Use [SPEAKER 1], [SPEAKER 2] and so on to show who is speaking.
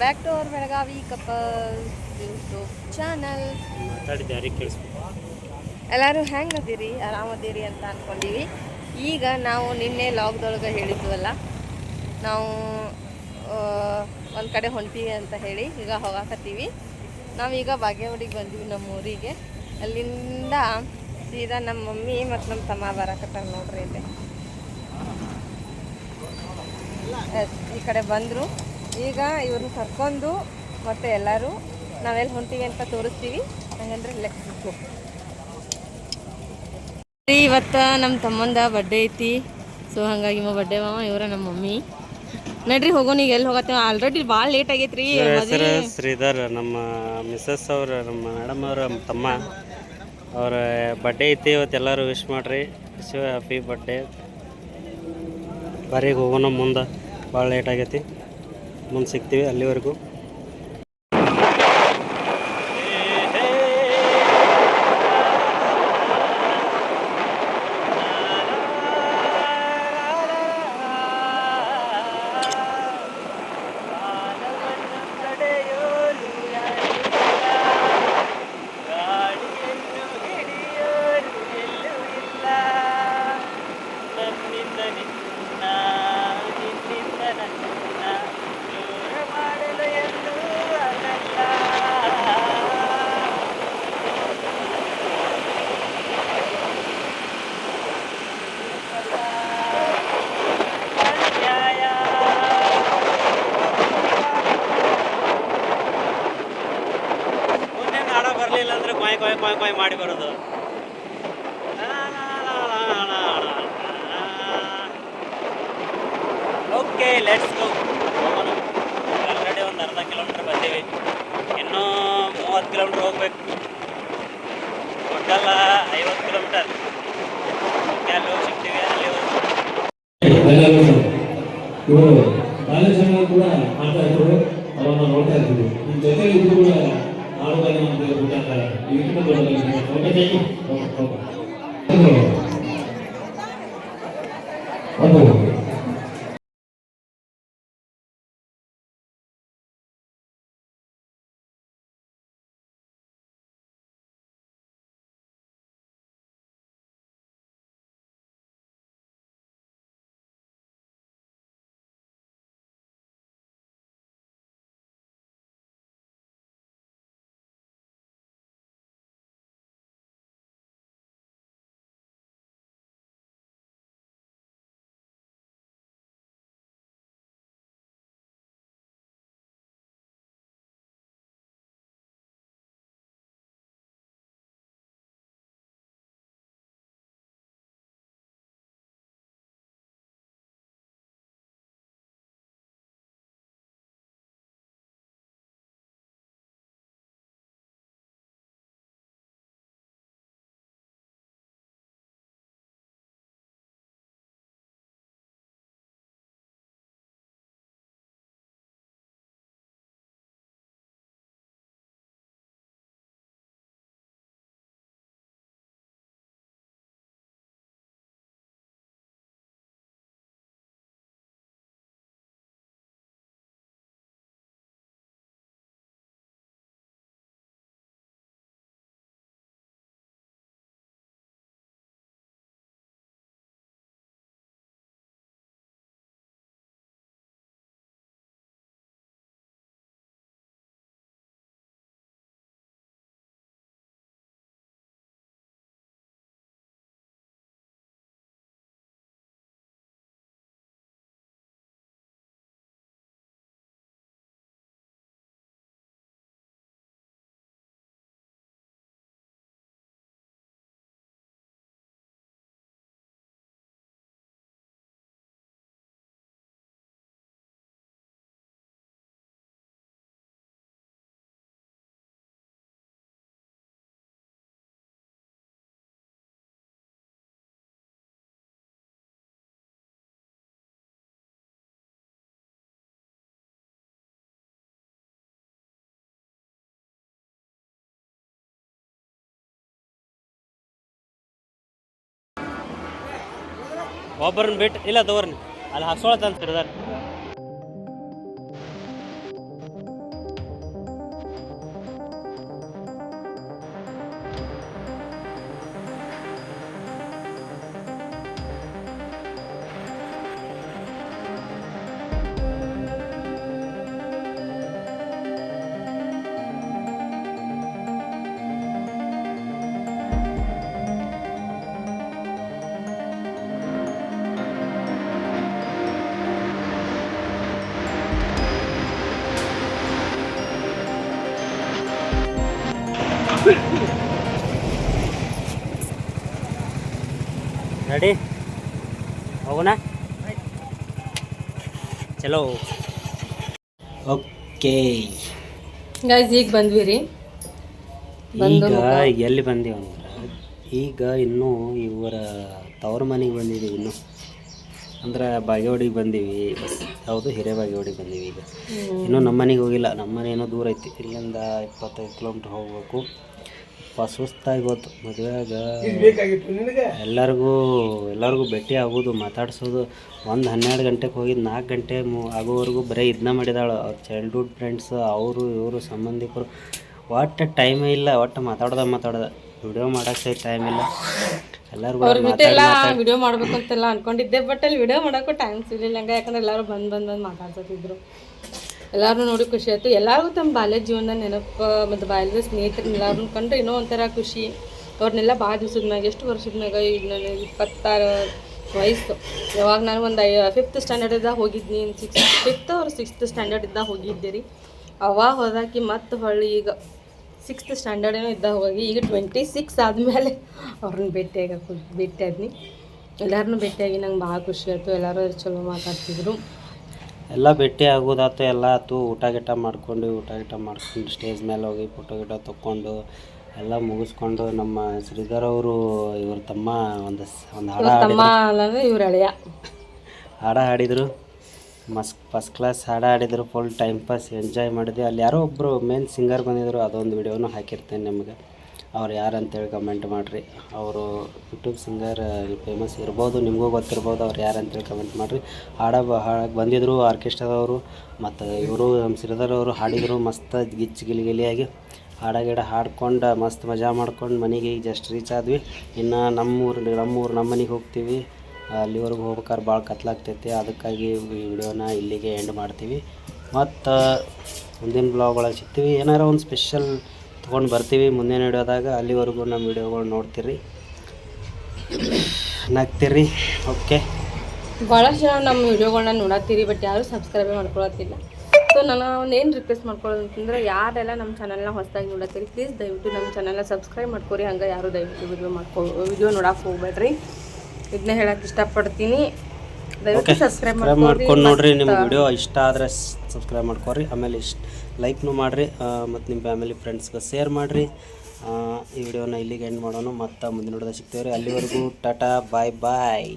[SPEAKER 1] Back to our Belagavi couple YouTube channel ಎಲ್ಲರೂ ಹೆಂಗೆ ಅದೀರಿ? ಆರಾಮದೀರಿ ಅಂತ ಅಂದ್ಕೊಂಡೀವಿ ಈಗ ನಾವು ನಿನ್ನೆ ಲಾಗ್ದೊಳಗೆ ಹೇಳಿದ್ವಲ್ಲ ನಾವು ಒಂದು ಕಡೆ ಹೊಂಟೀವಿ ಅಂತ ಹೇಳಿ ಈಗ ಹೋಗಾಕತ್ತೀವಿ. ನಾವೀಗ ಬಾಗೇವಾಡಿಗೆ ಬಂದೀವಿ ನಮ್ಮ ಊರಿಗೆ ಅಲ್ಲಿಂದ ಸೀದಾ ನಮ್ಮ ಮಮ್ಮಿ ಮತ್ತು ನಮ್ಮ ತಮ್ಮ ಬರಾಕತ್ತಾರ ನೋಡ್ರಿ ಇಲ್ಲಿ. ಈ ಕಡೆ ಬಂದರು. ಈಗ ಇವ್ರನ್ನ ಕರ್ಕೊಂಡು ಮತ್ತೆ ಎಲ್ಲರೂ ನಾವೆಲ್ಲಿ ಹೊಂಟೀವಿ ಅಂತ ತೋರಿಸ್ತೀವಿ. ಹಂಗಂದ್ರೆ ಲೆಕ್ಕ ಇವತ್ತು ನಮ್ಮ ತಮ್ಮಂದ ಬಡ್ಡೆ ಐತಿ. ಸೊ ಹಾಗಾಗಿ ಇವ ಬಡ್ಡೆ ಮಾವ ಇವರ ನಮ್ಮ ಮಮ್ಮಿ. ನಡ್ರಿ ಹೋಗೋಣ ಈಗ ಎಲ್ಲಿ ಹೋಗತ್ತೆ ಆಲ್ರೆಡಿ ಭಾಳ ಲೇಟ್ ಆಗೈತ್ರಿ
[SPEAKER 2] ಹೆಸರು ಶ್ರೀಧರ್ ನಮ್ಮ ಮಿಸ್ಸಸ್ ಅವ್ರ ನಮ್ಮ ಮೇಡಮ್ ಅವ್ರ ತಮ್ಮ. ಅವ್ರ ಬಡ್ಡೆ ಐತಿ ಇವತ್ತು ಎಲ್ಲರೂ ವಿಶ್ ಮಾಡ್ರಿ. ಶಿವ ಹ್ಯಾಪಿ ಬರ್ಡೇ ಬರೀಗ ಹೋಗೋಣ ಮುಂದೆ ಭಾಳ ಲೇಟ್ ಆಗೈತಿ. ಮುಂದೆ ಸಿಗ್ತೀವಿ ಅಲ್ಲಿವರೆಗೂ. ಕೊಯ್ ಕೊಯ್ ಮಾಡಿ ಬರೋದು. ಓಕೆ ಲೆಟ್ಸ್ ಗೋ ಆಲ್ರೆಡಿ ಒಂದು ಅರ್ಧ ಕಿಲೋಮೀಟ್ರ್ ಬಂದೀವಿ. ಇನ್ನೂ ಮೂವತ್ತು ಕಿಲೋಮೀಟ್ರ್ ಹೋಗ್ಬೇಕು. ಒಟ್ಟಲ್ಲ ಐವತ್ತು ಕಿಲೋಮೀಟರ್ ಓಕೆ ಅಲ್ಲಿ ಹೋಗಿ ಸಿಗ್ತೀವಿ, ಅಲ್ಲಿ ಹೋಗಿ.
[SPEAKER 3] ಕೂಡ ಮಾತಾಡ್ತಿದ್ರು. ಅವನ್ನ ನೋಡ್ತಾ ಇರ್ತೀವಿ ನಿಮ್ಮ ಜೊತೆ ಇದ್ರು ಕೂಡ ആളുകൾ നമുക്ക് കൂട്ടാൻ കഴിയും ഇതിന് തുടങ്ങി ഓക്കെ ചെയ്യും ഓക്കെ
[SPEAKER 2] ಒಬ್ಬರನ್ನ ಬಿಟ್ಟು ಇಲ್ಲ ತಗೋರ್ನಿ ಅಲ್ಲಿ ಹಾಕ್ಸೋಳತ್ತ ಅಂತ ರೆಡಿ ಹೋಗೋಣ. ಚಲೋ. ಓಕೆ.
[SPEAKER 1] ಗೈಸ್ ಈಗ ಬಂದ್ವಿ ರೀ
[SPEAKER 2] ಈಗ ಎಲ್ಲಿ ಬಂದೀವಿ ಅಂದ್ರೆ ಈಗ ಇನ್ನೂ ಇವರ ತವರ ಮನೆಗೆ ಬಂದಿದ್ದೀವಿ ಇನ್ನು. ಅಂದ್ರೆ ಬಾಗೇವಾಡಿಗೆ ಬಂದೀವಿ. ಯಾವುದು ಹಿರೇ ಬಾಗೇವಾಡಿಗೆ ಬಂದೀವಿ ಈಗ. ಇನ್ನೂ ನಮ್ಮ ಮನೆಗೆ ಹೋಗಿಲ್ಲ. ನಮ್ಮ ಮನೆ ಏನೋ ದೂರ ಐತಿ. ಇಲ್ಲಿಂದ ಇಪ್ಪತ್ತೈದು ಕಿಲೋಮೀಟ್ರ್ ಹೋಗ್ಬೇಕು. ಸುಸ್ತಾಗಿ ಹೋತು ಮದುವೆಯಾಗ ಎಲ್ಲರಿಗೂ ಎಲ್ಲರಿಗೂ ಭೇಟಿ ಆಗೋದು ಮಾತಾಡ್ಸೋದು. ಒಂದು ಹನ್ನೆರಡು ಗಂಟೆಗೆ ಹೋಗಿದ್ದು ನಾಲ್ಕು ಗಂಟೆ ಮು ಆಗೋವರೆಗೂ ಬರೀ ಇದನ್ನ ಮಾಡಿದಾಳು. ಅವ್ರ ಚೈಲ್ಡ್ಹುಡ್ ಫ್ರೆಂಡ್ಸ್ ಅವರು ಇವರು ಸಂಬಂಧಿಕರು. ಒಟ್ಟು ಟೈಮೇ ಇಲ್ಲ ಒಟ್ಟು ಮಾತಾಡ್ದ ಮಾತಾಡ್ದ. ವಿಡಿಯೋ ಮಾಡೋಕ್ಕೆ ಟೈಮ್ ಇಲ್ಲ. ಎಲ್ಲರಿಗೂ
[SPEAKER 1] ಎಲ್ಲ ವಿಡಿಯೋ ಮಾಡ್ಬೇಕು ಅಂತೆಲ್ಲ ಅನ್ಕೊಂಡಿದ್ದೆ ಬಟ್ ಅಲ್ಲಿ ವಿಡಿಯೋ ಮಾಡೋಕ್ಕೂ ಟೈಮ್ ಸಿಗಲಿಲ್ಲ. ಹಂಗೆ ಯಾಕಂದ್ರೆ ಎಲ್ಲರೂ ಬಂದು ಬಂದು ಬಂದು ಮಾತಾಡ್ತಿದ್ರು ಎಲ್ಲರೂ ನೋಡಿ ಖುಷಿ ಆಯ್ತು. ಎಲ್ಲರಿಗೂ ತಮ್ಮ ಬಾಲ್ಯ ಜೀವನ ನೆನಪು, ಮತ್ತು ಬಾಲ್ಯದ ಸ್ನೇಹಿತರನ್ನ ಎಲ್ಲರನ್ನೂ ಕಂಡ್ರೆ ಇನ್ನೂ ಒಂಥರ ಖುಷಿ. ಅವ್ರನ್ನೆಲ್ಲ ಭಾಳ ದಿವ್ಸದ ಮ್ಯಾಗ, ಎಷ್ಟು ವರ್ಷದ ಮ್ಯಾಗ, ಈಗ ನಾನು ಇಪ್ಪತ್ತಾರು ವಯಸ್ಸು. ಯಾವಾಗ ನಾನು ಒಂದು ಐ ಫಿಫ್ತ್ ಸ್ಟ್ಯಾಂಡರ್ಡ್ ಇದ್ದಾಗ ಹೋಗಿದ್ನಿ. ಸಿಕ್ಸ್ ಫಿಫ್ತ್ ಅವ್ರು ಸಿಕ್ಸ್ತ್ ಸ್ಟ್ಯಾಂಡರ್ಡ್ ಇದ್ದಾಗ ಹೋಗಿದ್ದೆ ರೀ. ಅವಾಗ ಹೋದಾಕಿ ಮತ್ತೆ ಹೊಳ್ಳಿ ಈಗ ಸಿಕ್ಸ್ತ್ ಸ್ಟ್ಯಾಂಡರ್ಡ್ ಏನೋ ಇದ್ದಾಗ ಹೋಗಿ, ಈಗ ಟ್ವೆಂಟಿ ಸಿಕ್ಸ್ ಆದಮೇಲೆ ಅವ್ರನ್ನ ಭೇಟಿಯಾಗ ಭೇಟಿ ಆದ್ನಿ. ಎಲ್ಲರನ್ನೂ ಭೇಟಿಯಾಗಿ ನಂಗೆ ಭಾಳ ಖುಷಿ ಆಯಿತು. ಎಲ್ಲರೂ ಚಲೋ ಮಾತಾಡ್ತಿದ್ರು.
[SPEAKER 2] ಎಲ್ಲ ಭೇಟಿ ಆಗೋದಾತು ಎಲ್ಲ ಆತು ಊಟ ಗಿಟ ಮಾಡ್ಕೊಂಡು ಊಟ ಗಿಟ ಮಾಡ್ಕೊಂಡು ಸ್ಟೇಜ್ ಮೇಲೆ ಹೋಗಿ ಫೋಟೋ ಗಿಟ ತೊಗೊಂಡು ಎಲ್ಲ ಮುಗಿಸ್ಕೊಂಡು ನಮ್ಮ ಶ್ರೀಧರ್ ಅವರು ಇವ್ರ ತಮ್ಮ ಒಂದು ಒಂದು ಹಾಡ
[SPEAKER 1] ತಮ್ಮ ಅಲ್ಲಂದ್ರೆ ಇವ್ರ ಅಳಿಯ
[SPEAKER 2] ಹಾಡ ಹಾಡಿದರು. ಮಸ್ ಫಸ್ಟ್ ಕ್ಲಾಸ್ ಹಾಡ ಹಾಡಿದರು ಫುಲ್ ಟೈಮ್ ಪಾಸ್ ಎಂಜಾಯ್ ಮಾಡಿದ್ವಿ. ಅಲ್ಲಿ ಯಾರೋ ಒಬ್ಬರು ಮೇನ್ ಸಿಂಗರ್ ಬಂದಿದ್ರು ಅದೊಂದು ವಿಡಿಯೋನು ಹಾಕಿರ್ತೇನೆ ನಿಮಗೆ. ಅವ್ರು ಯಾರು ಅಂತೇಳಿ ಕಮೆಂಟ್ ಮಾಡಿರಿ. ಅವರು ಯೂಟ್ಯೂಬ್ ಸಿಂಗರ್ ಫೇಮಸ್ ಇರ್ಬೋದು, ನಿಮಗೂ ಗೊತ್ತಿರ್ಬೋದು ಅವ್ರು ಯಾರು ಅಂತೇಳಿ ಕಮೆಂಟ್ ಮಾಡಿರಿ. ಹಾಡ ಹಾಡಕ್ಕೆ ಬಂದಿದ್ರು ಆರ್ಕೆಸ್ಟ್ರಾದವರು ಮತ್ತು ಇವರು ನಮ್ಮ ಸಿರಿದಾರವರು ಹಾಡಿದರು ಮಸ್ತ್ ಗಿಚ್ಚು ಗಿಲಿ ಗಿಲಿಯಾಗಿ. ಹಾಡ ಗಿಡ ಹಾಡ್ಕೊಂಡು ಮಸ್ತ್ ಮಜಾ ಮಾಡ್ಕೊಂಡು ಮನೆಗೆ ಈಗ ಜಸ್ಟ್ ರೀಚ್ ಆದ್ವಿ. ಇನ್ನು ನಮ್ಮೂರು ನಮ್ಮೂರು ನಮ್ಮ ಮನೆಗೆ ಹೋಗ್ತೀವಿ. ಅಲ್ಲಿವರೆಗೂ ಹೋಗ್ಬೇಕಾದ್ರೆ ಭಾಳ ಕತ್ಲಾಗ್ತೈತಿ ಅದಕ್ಕಾಗಿ ವಿಡಿಯೋನ ಇಲ್ಲಿಗೆ ಎಂಡ್ ಮಾಡ್ತೀವಿ. ಮತ್ತು, ಮುಂದಿನ ಬ್ಲಾಗ್ ಒಳಗೆ ಸಿಗ್ತೀವಿ. ಏನಾರ ಒಂದು ಸ್ಪೆಷಲ್ ತೊಗೊಂಡು ಬರ್ತೀವಿ ಮುಂದಿನ ವಿಡಿಯೋದಾಗ ಅಲ್ಲಿವರೆಗೂ ನಮ್ಮ ವಿಡಿಯೋಗಳು ನೋಡ್ತೀರಿ. ನಗ್ತೀರಿ ಓಕೆ?
[SPEAKER 1] ಭಾಳಷ್ಟು ಜನ ನಮ್ಮ ವಿಡಿಯೋಗಳನ್ನ ನೋಡತ್ತೀರಿ ಬಟ್ ಯಾರೂ ಸಬ್ಸ್ಕ್ರೈಬ್ ಮಾಡ್ಕೊಳತ್ತಿಲ್ಲ. ಸೊ ನಾನು ಏನು ರಿಕ್ವೆಸ್ಟ್ ಮಾಡ್ಕೊಳ್ಳೋದು ಅಂತಂದ್ರೆ ಯಾರೆಲ್ಲ ನಮ್ಮ ಚಾನಲ್ನ ಹೊಸದಾಗಿ ನೋಡತ್ತೀರಿ ಪ್ಲೀಸ್ ದಯವಿಟ್ಟು ನಮ್ಮ ಚಾನಲ್ನ ಸಬ್ಸ್ಕ್ರೈಬ್ ಮಾಡ್ಕೊರಿ. ಹಂಗೆ ಯಾರು ದಯವಿಟ್ಟು ವಿಡಿಯೋ ಮಾಡ್ಕೊ ವಿಡಿಯೋ ನೋಡಕ್ಕೆ ಹೋಗ್ಬೇಡ್ರಿ. ಇದನ್ನ ಹೇಳಕ್ಕೆ ಇಷ್ಟಪಡ್ತೀನಿ. ದಯವಿಟ್ಟು ಸಬ್ಸ್ಕ್ರೈಬ್
[SPEAKER 2] ಸಬ್ಸ್ಕ್ರೈಬ್ ಮಾಡ್ಕೊಂಡು ನೋಡ್ರಿ ನಿಮ್ಗೆ ವಿಡಿಯೋ ಇಷ್ಟ ಆದರೆ ಸಬ್ಸ್ಕ್ರೈಬ್ ಮಾಡ್ಕೊರಿ. ಆಮೇಲೆ ಇಷ್ಟ ಲೈಕ್ನು ಮಾಡಿರಿ ಮತ್ತು ನಿಮ್ಮ ಫ್ಯಾಮಿಲಿ ಫ್ರೆಂಡ್ಸ್ಗೆ ಶೇರ್ ಮಾಡಿರಿ. ಈ ವಿಡಿಯೋನ ಇಲ್ಲಿಗೆ ಎಂಡ್ ಮಾಡೋಣ. ಮತ್ತು ಮುಂದಿನ ನೋಡಿದಾಗ ಸಿಗ್ತೇವೆ ರೀ ಅಲ್ಲಿವರೆಗೂ ಟಾಟಾ ಬಾಯ್ ಬಾಯ್